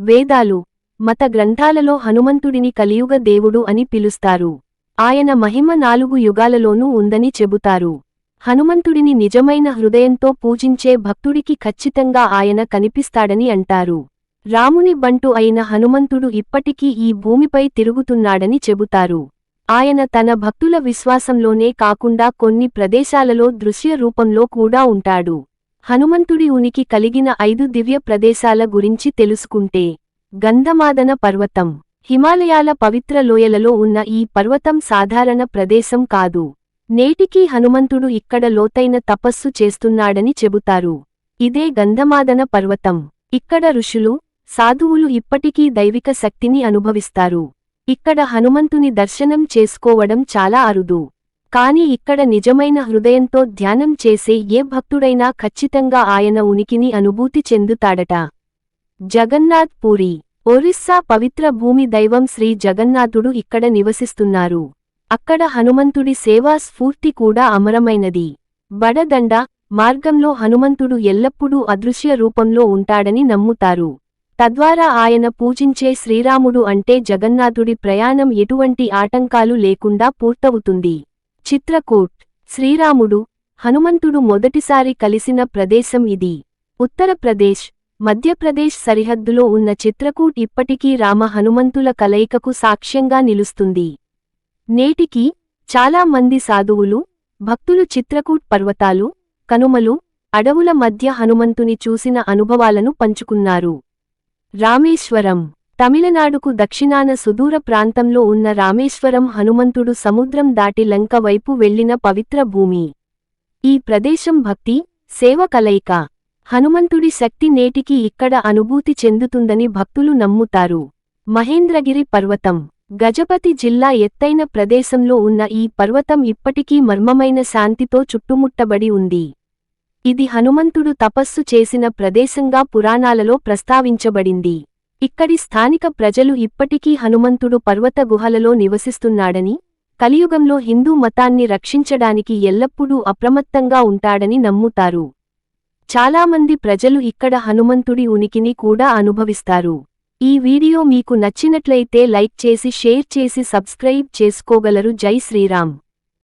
వేదాలు మత గ్రంథాలలో హనుమంతుడిని కలియుగ దేవుడు అని పిలుస్తారు. ఆయన మహిమ నాలుగు యుగాలలోనూ ఉందని చెబుతారు. హనుమంతుడిని నిజమైన హృదయంతో పూజించే భక్తుడికి ఖచ్చితంగా ఆయన కనిపిస్తాడని అంటారు. రాముని బంటు అయిన హనుమంతుడు ఇప్పటికీ ఈ భూమిపై తిరుగుతున్నాడని చెబుతారు. ఆయన తన భక్తుల విశ్వాసంలోనే కాకుండా కొన్ని ప్రదేశాలలో దృశ్య రూపంలో కూడా ఉంటాడు. హనుమంతుడి ఉనికి కలిగిన ఐదు దివ్య ప్రదేశాల గురించి తెలుసుకుంటే గంధమాదన పర్వతం హిమాలయాల పవిత్ర లోయలలో ఉన్న ఈ పర్వతం సాధారణ ప్రదేశం కాదు. నేటికీ హనుమంతుడు ఇక్కడ లోతైన తపస్సు చేస్తున్నాడని చెబుతారు. ఇదే గంధమాదన పర్వతం. ఇక్కడ ఋషులు సాధువులు ఇప్పటికీ దైవిక శక్తిని అనుభవిస్తారు. ఇక్కడ హనుమంతుని దర్శనం చేసుకోవడం చాలా అరుదు. కాని ఇక్కడ నిజమైన హృదయంతో ధ్యానం చేసే ఏ భక్తుడైనా ఖచ్చితంగా ఆయన ఉనికిని అనుభూతి చెందుతాడట. జగన్నాథ్ పూరి ఒరిస్సా పవిత్ర భూమి దైవం శ్రీ జగన్నాథుడు ఇక్కడ నివసిస్తున్నారు. అక్కడ హనుమంతుడి సేవా స్ఫూర్తి కూడా అమరమైనది. బడదండ మార్గంలో హనుమంతుడు ఎల్లప్పుడూ అదృశ్య రూపంలో ఉంటాడని నమ్ముతారు. తద్వారా ఆయన పూజించే శ్రీరాముడు అంటే జగన్నాథుడి ప్రయాణం ఎటువంటి ఆటంకాలు లేకుండా పూర్తవుతుంది. చిత్రకూట్ శ్రీరాముడు హనుమంతుడు మొదటిసారి కలిసిన ప్రదేశం ఇది. ఉత్తరప్రదేశ్ మధ్యప్రదేశ్ సరిహద్దులో ఉన్న చిత్రకూట్ ఇప్పటికీ రామ హనుమంతుల కలయికకు సాక్ష్యంగా నిలుస్తుంది. నేటికి చాలా మంది సాధువులు భక్తులు చిత్రకూట్ పర్వతాలు కనుమలు అడవుల మధ్య హనుమంతుని చూసిన అనుభవాలను పంచుకున్నారు. రామేశ్వరం తమిళనాడుకు దక్షిణాన సుదూర ప్రాంతంలో ఉన్న రామేశ్వరం హనుమంతుడు సముద్రం దాటి లంక వైపు వెళ్ళిన పవిత్ర భూమి. ఈ ప్రదేశం భక్తి సేవ కలయిక. హనుమంతుడి శక్తి నేటికి ఇక్కడ అనుభూతి చెందుతుందని భక్తులు నమ్ముతారు. మహేంద్రగిరి పర్వతం. గజపతి జిల్లా ఎత్తైన ప్రదేశంలో ఉన్న ఈ పర్వతం ఇప్పటికీ మర్మమైన శాంతితో చుట్టుముట్టబడి ఉంది. ఇది హనుమంతుడు తపస్సు చేసిన ప్రదేశంగా పురాణాలలో ప్రస్తావించబడింది. ఇక్కడి స్థానిక ప్రజలు ఇప్పటికీ హనుమంతుడు పర్వత గుహలలో నివసిస్తున్నాడని కలియుగంలో హిందూ మతాన్ని రక్షించడానికి ఎల్లప్పుడూ అప్రమత్తంగా ఉంటాడని నమ్ముతారు. చాలామంది ప్రజలు ఇక్కడ హనుమంతుడి ఉనికిని కూడా అనుభవిస్తారు. ఈ వీడియో మీకు నచ్చినట్లయితే లైక్ చేసి షేర్ చేసి సబ్స్క్రైబ్ చేసుకోగలరు. జై శ్రీరామ్.